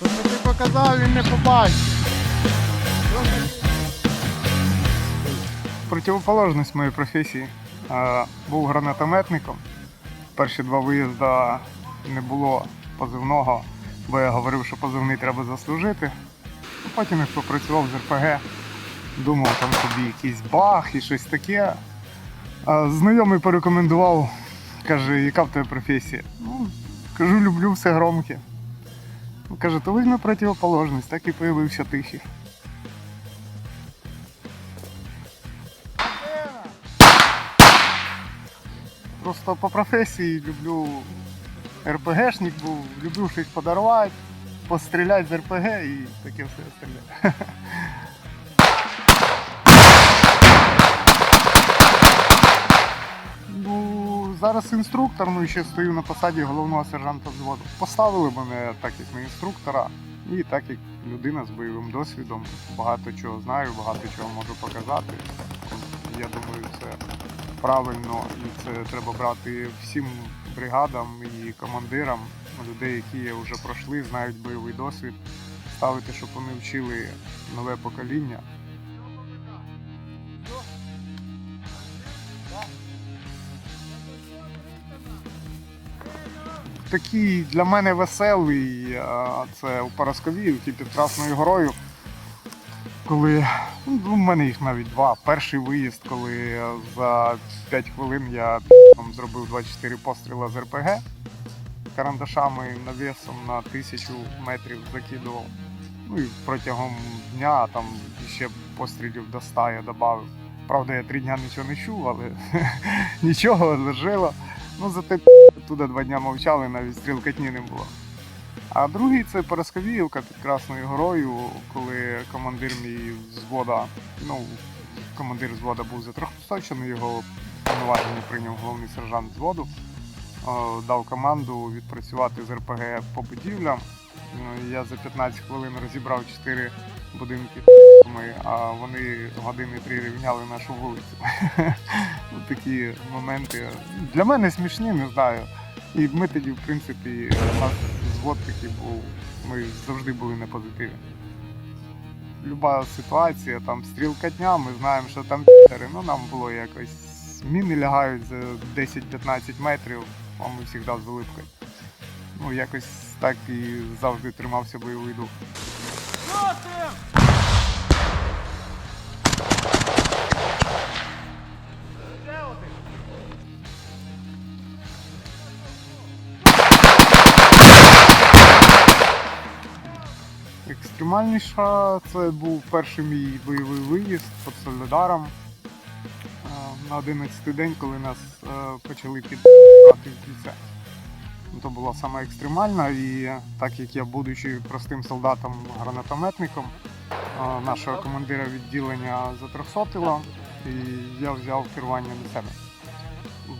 То, що ти показав, він не побачив. Противоположність моєї професії. Був гранатометником. Перші два виїзди не було позивного, бо я говорив, що позивний треба заслужити. Потім я попрацював з РПГ, думав там собі якийсь баг і щось таке. Знайомий порекомендував, каже, яка в тебе професія? Ну, кажу, люблю все громке. Каже, то візьми противоположність, так і появився тихий. Просто по професії люблю РПГшник був, люблю щось подарувати, постріляти з РПГ і таке все остальне. зараз інструктор, ну і ще стою на посаді головного сержанта взводу. Поставили мене так, як на інструктора, і так як людина з бойовим досвідом, багато чого знаю, багато чого можу показати. Я думаю, це правильно і це треба брати всім бригадам і командирам, людей, які вже пройшли, знають бойовий досвід, ставити, щоб вони вчили нове покоління. Такий для мене веселий, це у Парасковіївці під Красною горою. Коли ну, у мене їх навіть два. Перший виїзд, коли за 5 хвилин я там, зробив 24 постріла з РПГ карандашами навісом на тисячу метрів закидував. Ну і протягом дня там ще пострілів до 100 я додав. Правда, я три дня нічого не чув, але нічого лежило. Ну зате туди два дня мовчали, навіть стрілкатні не було. А другий це Парасковіївка під Красною горою, коли командир мій взвода, ну, командир взвода був затрохсочений, його повноваження прийняв головний сержант взводу, дав команду відпрацювати з РПГ по будівлям. Ну, Я за 15 хвилин розібрав 4 будинки, а вони години три рівняли нашу вулицю. Такі моменти для мене смішні, не знаю. І ми тоді, в принципі, у нас звод такий був, ми завжди були на позитиві. Люба ситуація, там стрілкатня, ми знаємо, що там ну нам було якось. Міни лягають за 10-15 метрів, а ми завжди з улипкою. Ну, якось так і завжди тримався бойовий дух. Екстремальніша це був перший мій бойовий виїзд під Солідаром на 11 день, коли нас е, почали підбирати в кільце. Ну, То була саме екстремальна, і так як я, будучи простим солдатом гранатометником, е, нашого командира відділення затрьохсотило, і я взяв керування на себе.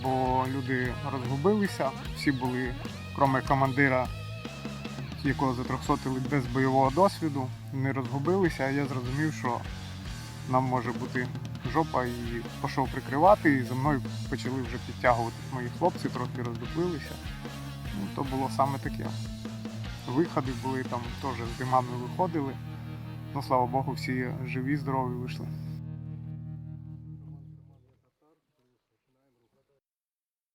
Бо люди розгубилися, всі були, крім командира, якого затрьохсотили без бойового досвіду, не розгубилися, а я зрозумів, що нам може бути жопа і пішов прикривати, і за мною почали вже підтягуватись мої хлопці, трохи роздуплилися. Ну, то було саме таке. Виходи були там теж з димами виходили. Ну, слава Богу, всі живі, здорові вийшли.